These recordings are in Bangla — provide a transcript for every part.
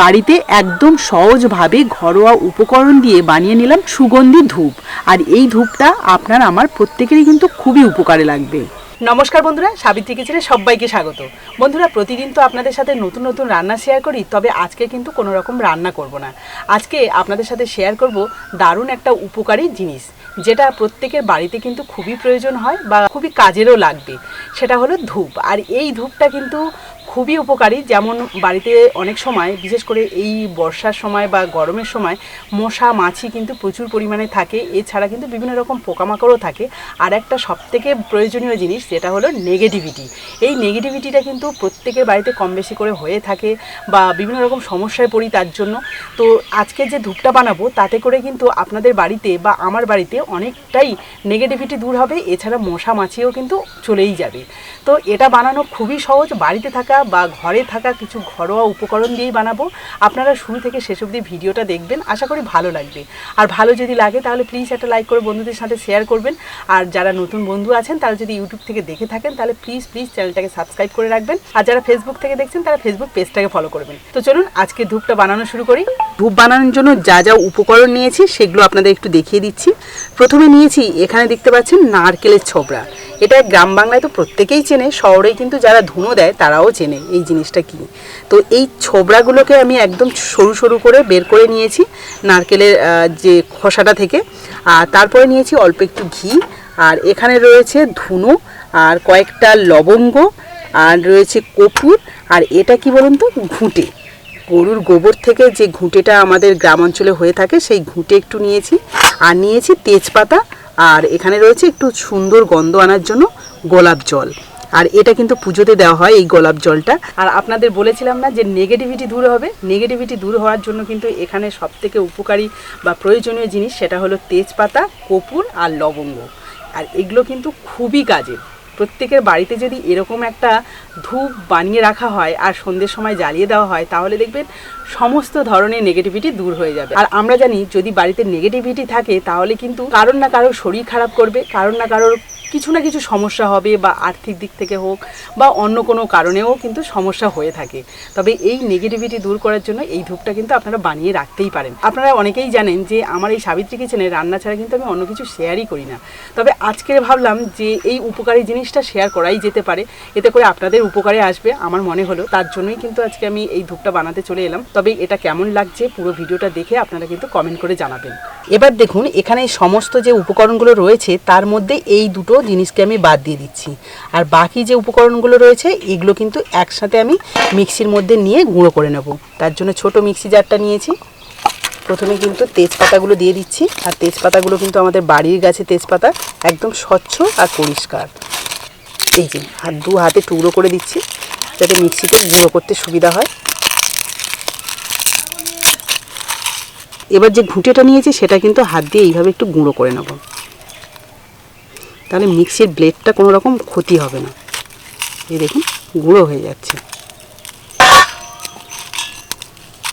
বাড়িতে একদম সহজভাবে ঘরোয়া উপকরণ দিয়ে বানিয়ে নিলাম সুগন্ধি ধূপ। আর এই ধূপটা আপনার আমার প্রত্যেকেরই কিন্তু খুবই উপকারে লাগবে। নমস্কার বন্ধুরা, সাবিত্রী কিচেনে সবাইকে স্বাগত। বন্ধুরা, প্রতিদিন তো আপনাদের সাথে নতুন নতুন রান্না শেয়ার করি, তবে আজকে কিন্তু কোনো রকম রান্না করব না। আজকে আপনাদের সাথে শেয়ার করব দারুণ একটা উপকারী জিনিস, যেটা প্রত্যেকের বাড়িতে কিন্তু খুবই প্রয়োজন হয় বা খুবই কাজেরও লাগবে। সেটা হলো ধূপ। আর এই ধূপটা কিন্তু খুবই উপকারী। যেমন বাড়িতে অনেক সময়, বিশেষ করে এই বর্ষার সময় বা গরমের সময়, মশা, মাছি কিন্তু প্রচুর পরিমাণে থাকে। এছাড়া কিন্তু বিভিন্ন রকম পোকামাকড়ও থাকে। আর একটা সবথেকে প্রয়োজনীয় জিনিস যেটা হলো নেগেটিভিটি এই নেগেটিভিটিটা কিন্তু প্রত্যেকের বাড়িতে কম বেশি করে হয়ে থাকে বা বিভিন্ন রকম সমস্যায় পড়ি তার জন্য। তো আজকে যে ধূপটা বানাবো, তাতে করে কিন্তু আপনাদের বাড়িতে বা আমার বাড়িতে অনেকটাই নেগেটিভিটি দূর হবে। এছাড়া মশা, মাছিও কিন্তু চলেই যাবে। তো এটা বানানো খুবই সহজ। বাড়িতে থাকা বা ঘরে থাকা কিছু ঘরোয়া উপকরণ দিয়েই বানাবো। আপনারা শুরু থেকে শেষ অবধি ভিডিওটা দেখবেন, আশা করি ভালো লাগবে। আর ভালো যদি লাগে তাহলে প্লিজ একটা লাইক করে বন্ধুদের সাথে শেয়ার করবেন। আর যারা নতুন বন্ধু আছেন, তারা যদি ইউটিউব থেকে দেখে থাকেন, তাহলে প্লিজ প্লিজ চ্যানেলটাকে সাবস্ক্রাইব করে রাখবেন। আর যারা ফেসবুক থেকে দেখছেন, তারা ফেসবুক পেজটাকে ফলো করবেন। তো চলুন, আজকে ধূপটা বানানো শুরু করি। ধূপ বানানোর জন্য যা যা উপকরণ নিয়েছি, সেগুলো আপনাদের একটু দেখিয়ে দিচ্ছি। প্রথমে নিয়েছি, এখানে দেখতে পাচ্ছেন নারকেলের ছোবড়া। এটা গ্রাম বাংলায় তো প্রত্যেকেই চেনে শহরে কিন্তু যারা ধুনো দেয় তারাও চেনে এই জিনিসটা কি। তো এই ছোবড়াগুলোকে আমি একদম সরু সরু করে বের করে নিয়েছি নারকেলের যে খোসাটা থেকে। আর তারপরে নিয়েছি অল্প একটু ঘি। আর এখানে রয়েছে ধুনো, আর কয়েকটা লবঙ্গ, আর রয়েছে কপুর, আর এটা কি বলুন তো? ঘুঁটে। গরুর গোবর থেকে যে ঘুঁটেটা আমাদের গ্রাম অঞ্চলে হয়ে থাকে, সেই ঘুঁটে একটু নিয়েছি। আর নিয়েছি তেজপাতা আর এখানে রয়েছে একটু সুন্দর গন্ধ আনার জন্য গোলাপ জল। আর এটা কিন্তু পুজোতে দেওয়া হয় এই গোলাপ জলটা। আর আপনাদের বলেছিলাম না যে নেগেটিভিটি দূর হবে। নেগেটিভিটি দূর হওয়ার জন্য কিন্তু এখানে সব থেকে উপকারী বা প্রয়োজনীয় জিনিস সেটা হলো তেজপাতা, কপুর আর লবঙ্গ। আর এগুলো কিন্তু খুবই কাজের। প্রত্যেকের বাড়িতে যদি এরকম একটা ধূপ বানিয়ে রাখা হয় আর সন্ধ্যের সময় জ্বালিয়ে দেওয়া হয়, তাহলে দেখবেন সমস্ত ধরনের নেগেটিভিটি দূর হয়ে যাবে। আর আমরা জানি যদি বাড়িতে নেগেটিভিটি থাকে, তাহলে কিন্তু কারোর না কারোর শরীর খারাপ করবে, কারোর না কারোর কিছু না কিছু সমস্যা হবে বা আর্থিক দিক থেকে হোক বা অন্য কোনো কারণেও কিন্তু সমস্যা হয়ে থাকে। তবে এই নেগেটিভিটি দূর করার জন্য এই ধূপটা কিন্তু আপনারা বানিয়ে রাখতেই পারেন। আপনারা অনেকেই জানেন যে আমার এই সাবিত্রী কিচেনে রান্না ছাড়া কিন্তু আমি অন্য কিছু শেয়ারই করি না। তবে আজকে ভাবলাম যে এই উপকারী জিনিসটা শেয়ার করাই যেতে পারে। এতে করে আপনাদের উপকারে আসবে। আমার মনে হলো তার জন্যই কিন্তু আজকে আমি এই ধূপটা বানাতে চলে এলাম। তবে এটা কেমন লাগছে পুরো ভিডিওটা দেখে আপনারা কিন্তু কমেন্ট করে জানাবেন। এবার দেখুন, এখানে সমস্ত যে উপকরণগুলো রয়েছে, তার মধ্যে এই দুটো জিনিসকে আমি বাদ দিয়ে দিচ্ছি। আর বাকি যে উপকরণগুলো রয়েছে, এগুলো কিন্তু একসাথে আমি মিক্সির মধ্যে নিয়ে গুঁড়ো করে নেব। তার জন্য ছোট মিক্সি জারটা নিয়েছি। প্রথমে কিন্তু তেজপাতাগুলো দিয়ে দিচ্ছি। আর তেজপাতাগুলো কিন্তু আমাদের বাড়ির গাছে তেজপাতা একদম স্বচ্ছ আর পরিষ্কার। এই যে, আর দু হাতে টুকরো করে দিচ্ছি, যাতে মিক্সিতে গুঁড়ো করতে সুবিধা হয়। এবার যে ঘুঁটেটা নিয়েছি সেটা কিন্তু হাত দিয়ে এইভাবে একটু গুঁড়ো করে নেব। তাহলে মিক্সির ব্লেডটা কোনো রকম ক্ষতি হবে না। এই দেখুন, গুঁড়ো হয়ে যাচ্ছে।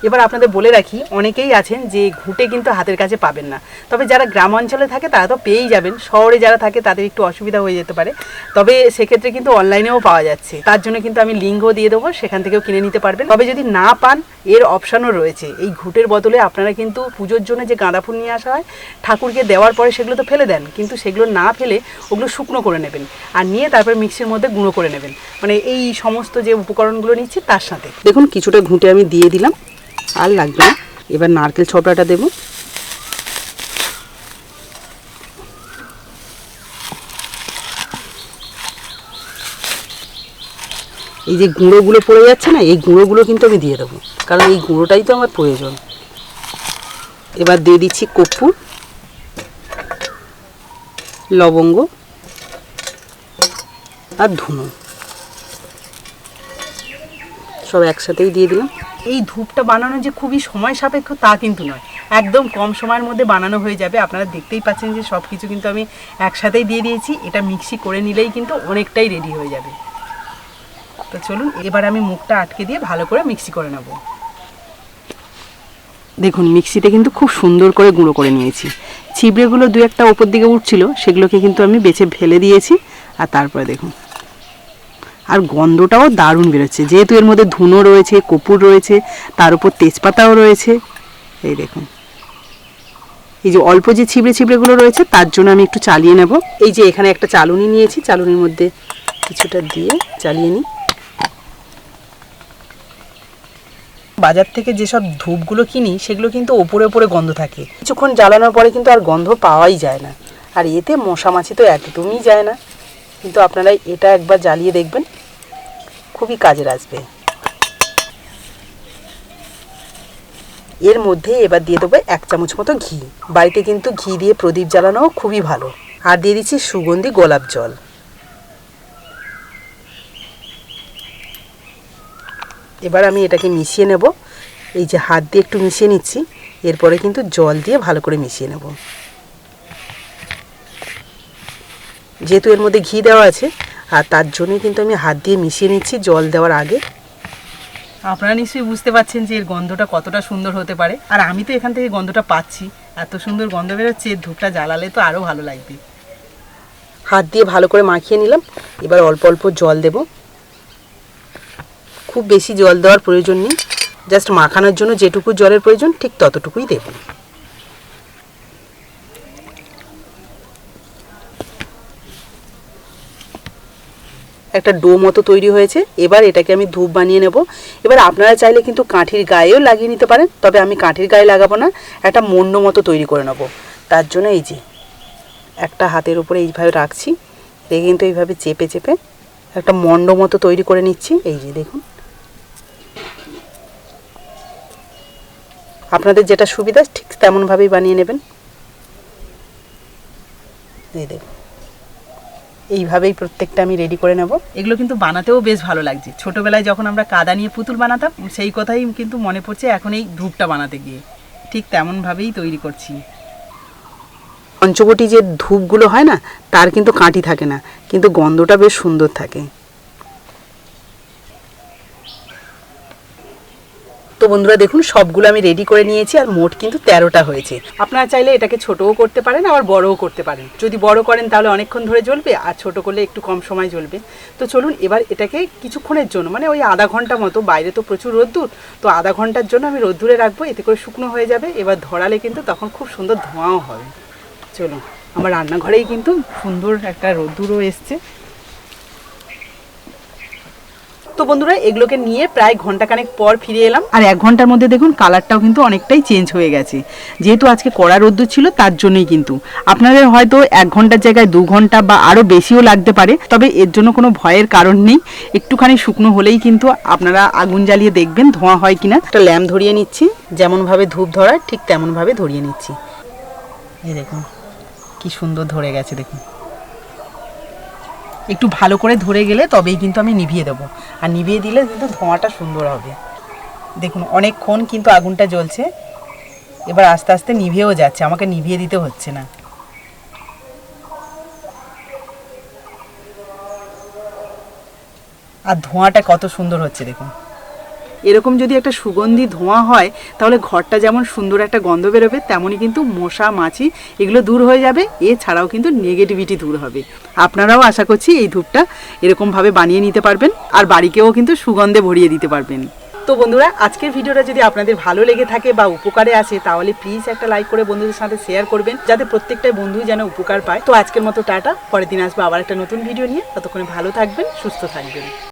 এবার আপনাদের বলে রাখি, অনেকেই আছেন যে ঘুঁটে কিন্তু হাতের কাছে পাবেন না। তবে যারা গ্রাম অঞ্চলে থাকে, তারা তো পেয়েই যাবেন। শহরে যারা থাকে, তাদের একটু অসুবিধা হয়ে যেতে পারে। তবে সেক্ষেত্রে কিন্তু অনলাইনেও পাওয়া যাচ্ছে। তার জন্য কিন্তু আমি লিঙ্কও দিয়ে দেবো, সেখান থেকেও কিনে নিতে পারবেন। তবে যদি না পান, এর অপশানও রয়েছে। এই ঘুঁটের বদলে আপনারা কিন্তু পুজোর জন্য যে গাঁদা ফুল নিয়ে আসা হয়, ঠাকুরকে দেওয়ার পরে সেগুলো তো ফেলে দেন। কিন্তু সেগুলো না ফেলে ওগুলো শুকনো করে নেবেন আর নিয়ে তারপর মিক্সির মধ্যে গুঁড়ো করে নেবেন। মানে এই সমস্ত যে উপকরণগুলো নিচ্ছি, তার সাথে। দেখুন, কিছুটা ঘুঁটে আমি দিয়ে দিলাম। আর লাগবে না। এবার নারকেল ছোবড়াটা দেবো। এই যে গুঁড়োগুলো পড়ে যাচ্ছে না, এই গুঁড়োগুলো কিন্তু আমি দিয়ে দেবো। কারণ এই গুঁড়োটাই তো আমার প্রয়োজন। এবার দিয়ে দিচ্ছি কর্পূর, লবঙ্গ আর ধুনো। সব একসাথেই দিয়ে দিলাম। এই ধূপটা বানানো যে খুবই সময় সাপেক্ষ তা কিন্তু নয়। একদম কম সময়ের মধ্যে বানানো হয়ে যাবে। আপনারা দেখতেই পাচ্ছেন যে সব কিছু কিন্তু আমি একসাথেই দিয়ে দিয়েছি। এটা মিক্সি করে নিলেই কিন্তু অনেকটাই রেডি হয়ে যাবে। তো চলুন এবার আমি মুখটা আটকে দিয়ে ভালো করে মিক্সি করে নেব। দেখুন মিক্সিতে কিন্তু খুব সুন্দর করে গুঁড়ো করে নিয়েছি। ছিবড়েগুলো দু একটা ওপর দিকে উঠছিল সেগুলোকে কিন্তু আমি বেছে ফেলে দিয়েছি। আর তারপরে দেখুন। আর গন্ধটাও দারুণ বেরোচ্ছে। যেহেতু এর মধ্যে ধুনো রয়েছে, কপুর রয়েছে, তার উপর তেজপাতাও রয়েছে। এই দেখুন। এই যে অল্প যে ছিবড়ে ছিবড়েগুলো রয়েছে, তার জন্য আমি একটু চালিয়ে নেব। এই যে এখানে একটা চালুনি নিয়েছি, চালুনির মধ্যে কিছুটা দিয়ে চালিয়ে নিই। বাজার থেকে যেসব ধূপগুলো কিনি, সেগুলো কিন্তু ওপরে ওপরে গন্ধ থাকে। কিছুক্ষণ জ্বালানোর পরে কিন্তু আর গন্ধ পাওয়াই যায় না। আর এতে মশা মাছি তো একদমই যায় না। কিন্তু আপনারা এটা একবার জ্বালিয়ে দেখবেন। খুবই কাজের আসবে। এর মধ্যে এবার দিয়ে দেবো এক চামচ মতো ঘি। বাড়িতে কিন্তু ঘি দিয়ে প্রদীপ জ্বালানো খুবই ভালো। আর দিয়ে দিচ্ছি সুগন্ধি গোলাপ জল। এবার আমি এটাকে মিশিয়ে নেব। এই যে হাত দিয়ে একটু মিশিয়ে নিচ্ছি, এরপরে কিন্তু জল দিয়ে ভালো করে মিশিয়ে নেব। যেহেতু এর মধ্যে ঘি দেওয়া আছে আর তার জন্যই কিন্তু আমি হাত দিয়ে মিশিয়ে নিচ্ছি জল দেওয়ার আগে। আপনারা নিশ্চয়ই বুঝতে পারছেন যে এর গন্ধটা কতটা সুন্দর হতে পারে। আর আমি তো এখান থেকে গন্ধটা পাচ্ছি। এত সুন্দর গন্ধ বেরোচ্ছে এর ধূপটা জ্বালালে তো আরও ভালো লাগবে। হাত দিয়ে ভালো করে মাখিয়ে নিলাম। এবার অল্প অল্প জল দেব। খুব বেশি জল দেওয়ার প্রয়োজন নেই। জাস্ট মাখানোর জন্য যেটুকু জলের প্রয়োজন ঠিক ততটুকুই দেব। একটা ডো মতো তৈরি হয়েছে। এবার এটাকে আমি ধূপ বানিয়ে নেব। এবার আপনারা চাইলে কিন্তু কাঠির গায়েও লাগিয়ে নিতে পারেন, তবে আমি কাঠির গায়ে লাগাবো না, একটা মন্ড মতো তৈরি করে নেব। তার জন্য এই যে, একটা হাতের উপরে এইভাবে রাখছি। রেখে কিন্তু এইভাবে চেপে চেপে একটা মন্ড মতো তৈরি করে নিচ্ছি। এই যে দেখুন। আপনাদের যেটা সুবিধা, ঠিক তেমনভাবেই বানিয়ে নেবেন। এই দেখুন। এইভাবেই প্রত্যেকটা আমি রেডি করে নেব। এগুলো কিন্তু বানাতেও বেশ ভালো লাগছে। ছোটবেলায় যখন আমরা কাদা নিয়ে পুতুল বানাতাম সেই কথাই কিন্তু মনে পড়ছে এখন এই ধূপটা বানাতে গিয়ে। ঠিক তেমনভাবেই তৈরি করছি। পঞ্চবটি যে ধূপগুলো হয় না তার কিন্তু কাঁটি থাকে না কিন্তু গন্ধটা বেশ সুন্দর থাকে। তো বন্ধুরা দেখুন, সবগুলো আমি রেডি করে নিয়েছি আর মোট কিন্তু তেরোটা হয়েছে। আপনারা চাইলে এটাকে ছোটও করতে পারেন, আবার বড়ও করতে পারেন। যদি বড় করেন তাহলে অনেকক্ষণ ধরে জ্বলবে, আর ছোট করলে একটু কম সময় জ্বলবে। তো চলুন, এবার এটাকে কিছুক্ষণের জন্য মানে ওই আধা ঘণ্টা মতো, বাইরে তো প্রচুর রোদ্দুর, তো আধা ঘণ্টার জন্য আমি রোদ্দুরে রাখব, এতে করে শুকনো হয়ে যাবে। এবার ধরালে কিন্তু তখন খুব সুন্দর ধোঁয়াও হবে। চলুন, আমার রান্নাঘরেই কিন্তু সুন্দর একটা রোদ্দুরও এসছে। তো বন্ধুরা, এগুলোকে নিয়ে প্রায় ঘন্টাখানেক পর ফিরে এলাম। আর এক ঘণ্টার মধ্যে দেখুন, কালারটাও কিন্তু অনেকটাই চেঞ্জ হয়ে গেছে। যেহেতু আজকে কড়া রোদ্দুর ছিল, তার জন্যই কিন্তু। আপনাদের হয়তো এক ঘণ্টার জায়গায় দু ঘণ্টা বা আরও বেশিও লাগতে পারে, তবে এর জন্য কোনো ভয়ের কারণ নেই। একটুখানি শুকনো হলেই কিন্তু আপনারা আগুন জ্বালিয়ে দেখবেন ধোঁয়া হয় কিনা। একটা ল্যাম্প ধরিয়ে নিচ্ছি, যেমনভাবে ধূপ ধরার, ঠিক তেমনভাবে ধরিয়ে নিচ্ছি। এই দেখুন, কি সুন্দর ধরে গেছে, দেখুন। একটু ভালো করে ধরে গেলে তবেই কিন্তু আমি নিভিয়ে দেবো। আর নিভিয়ে দিলে কিন্তু ধোঁয়াটা সুন্দর হবে। দেখুন, অনেকক্ষণ কিন্তু আগুনটা জ্বলছে। এবার আস্তে আস্তে নিভিয়েও যাচ্ছে, আমাকে নিভিয়ে দিতে হচ্ছে না। আর ধোঁয়াটা কত সুন্দর হচ্ছে, দেখুন। এরকম যদি একটা সুগন্ধি ধোঁয়া হয়, তাহলে ঘরটা যেমন সুন্দর একটা গন্ধ বেরোবে, তেমনই কিন্তু মশা, মাছি এগুলো দূর হয়ে যাবে। এছাড়াও কিন্তু নেগেটিভিটি দূর হবে। আপনারাও আশা করছি এই ধূপটা এরকমভাবে বানিয়ে নিতে পারবেন, আর বাড়িকেও কিন্তু সুগন্ধে ভরিয়ে দিতে পারবেন। তো বন্ধুরা, আজকের ভিডিওটা যদি আপনাদের ভালো লেগে থাকে বা উপকারে আসে, তাহলে প্লিজ একটা লাইক করে বন্ধুদের সাথে শেয়ার করবেন, যাতে প্রত্যেকটা বন্ধুই যেন উপকার পায়। তো আজকের মতো টাটা, পরের দিন আসব আবার একটা নতুন ভিডিও নিয়ে। ততক্ষণে ভালো থাকবেন, সুস্থ থাকবেন।